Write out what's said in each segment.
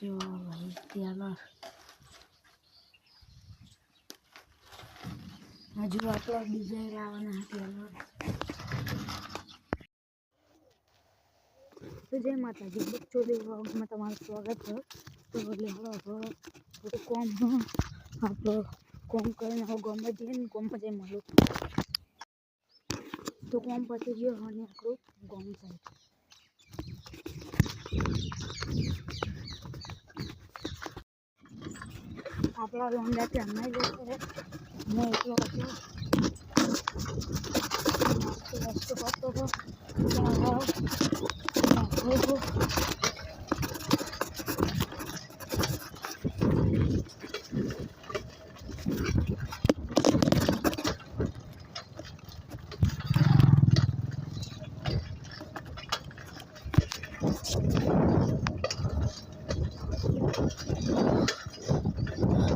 જો ભાઈ ટેલર હજુ આપણે ડિઝાઇન લાવવાના ટેલર તો જય માતાજી બચ્ચોલી વ્લોગમાં તમારું સ્વાગત છે તો એટલે હવે થોડું કોમ હ આપણો કોમ કરીને હવે ગમે જઈએ ને કોમ પછી મળું તો કોમ પતી ગયો અને આપણું ગોમ સાઈડ આપણા લોંડા ત્યાં જશે ને એટલો હતો રસ્તો કરતો હતો ત્યાં નાખો હતો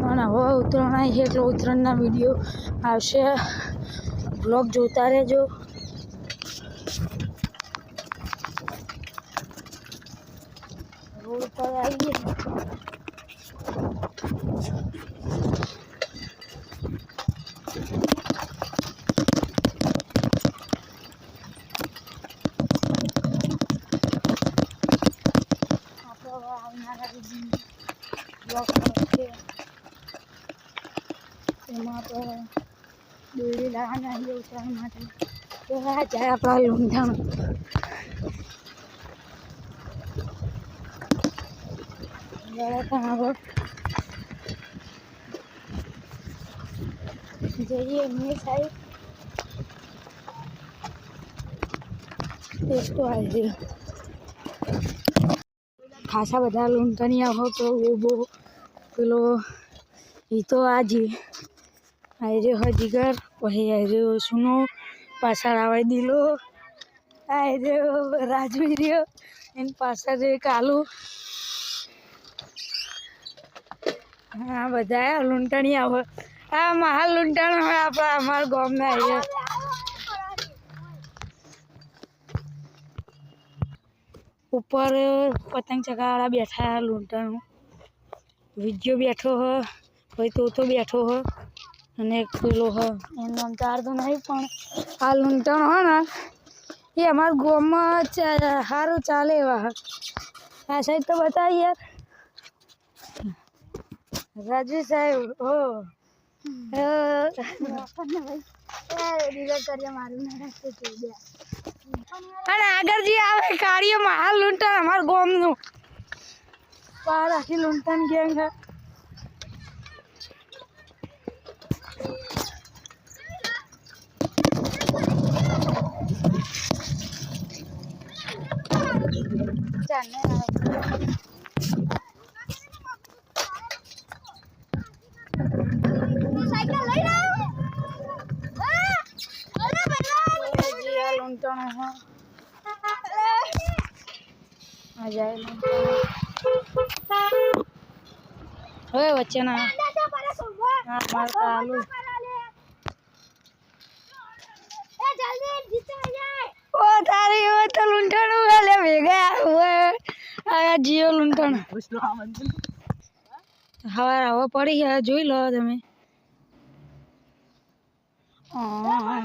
અને હવે ઉત્તરાયણ આવી છે ઉત્તરાયણના વીડિયો આવશે. બ્લોગ જોતા રહેજો. રોડ પર આવી આપણે હવે આવનારા બ્લોગ છે એમાં તો દોરી આપણા લૂંઢાણ આગળ જઈએ એમની સાઈડ ટેસ્ટો આવી ખાસા બધા લૂંટણીયા હો તો બહુ પેલો એ તો આજી આયરે હ જીગર પછી આયરે સુનો, પાછળ આવે દિલો, આયરે રાજવી રહ્યો એની પાછળ રે કાલુ. હા બધા લૂંટણી આવે. આ મહાલ લૂંટણ હોય આપણા અમારા ગામના આવીએ ઉપર પતંગ ચગાવાળા બેઠા લૂંટણ વિજ્યો બેઠો હ કોઈ તો બેઠો હ. અને એક પેલો હ. એનું નામ તાર તો નહીં પણ આ લૂંટણ હો ને એ અમારા ગામમાં સારું ચાલે એવા હ. આ સાહેબ તો બતાવી યાર. રાજુ સાહેબ હો અને આગળ જે આવે કાર્યમાં હાલ લૂંટણ અમારા ગામનું. પાર આખી લૂંટણ ગેંગ હ. હવે વચ્ચેના હા મારતા કાલુ ઓ તારી હવે તો હાલે ભેગા. જીઓ લૂંટણ હવે હવે પડી ગયા જોઈ લો તમે. હા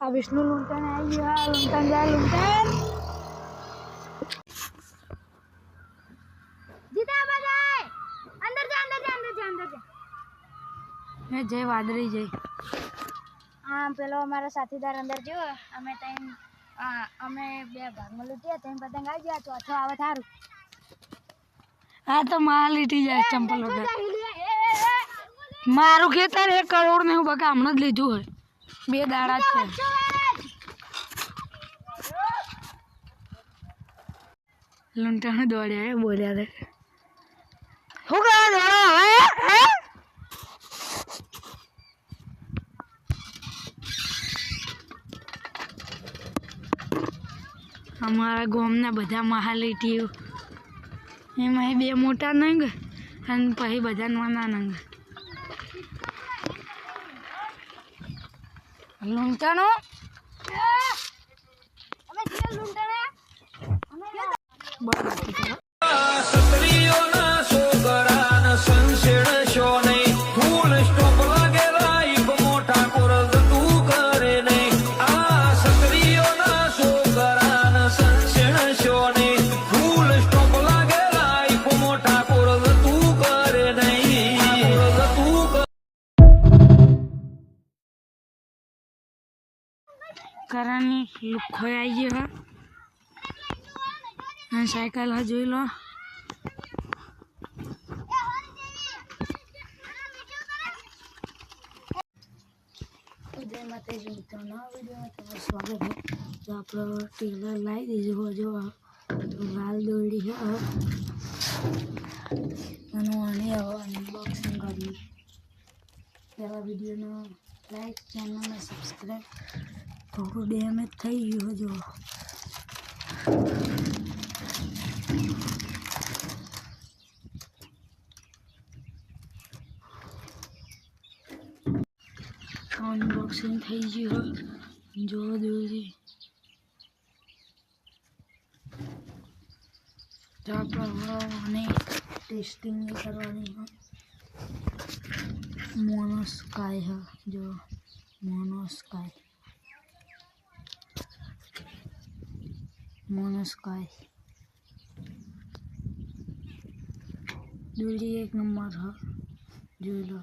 આ વિષ્ણુ લૂંટણ આવી ગયો લૂંટણ જાય લૂંટણ. હે જય વાદળી જય. હા પેલો અમારો સાથીદાર અંદર જો અમે ત્યાં અમે બે ભાગમાં લૂંટ્યા ત્યાં પતંગ આવી ગયા ચોથો આવે સારું આ તો માં લીટી જાય ચંપલ વગર. મારું ખેતર એક કરોડ ને હું બકા હમણાં જ લીધું હોય. બે દાડા છે. લૂંટાણ દોડ્યા એ બોલ્યા રે શું કરે દોડો હવે હે? અમારા ગામના બધા મહાલીટીઓ. એમાં બે મોટા નંગ અને પછી બધા નાના નંગ. લૂંટાનો બરાબર. કરાની લુખ્ખો આવી ગયો હા અને સાયકલ હા જોઈ લો જય માતાજી મિત્રો નવા વિડીયોમાં તમારું સ્વાગત છે તો આપણો ટેલર લાવી દીધું હોય જો આ લાલ દોરડી છે હવે અને આની હવે અનબોક્સિંગ કરીએ પહેલાં વિડીયોનો લાઈક ચેનલને સબસ્ક્રાઈબ થોડું ડેમેજ થઈ ગયું જો અનબોક્સિંગ થઈ ગયું હે જો દોરી તો આપણે હવે ટેસ્ટિંગ કરવાની હોય મોનો સ્કાય હે જો મોનો સ્કાય દોરી એક નંબર હ જોઈ લો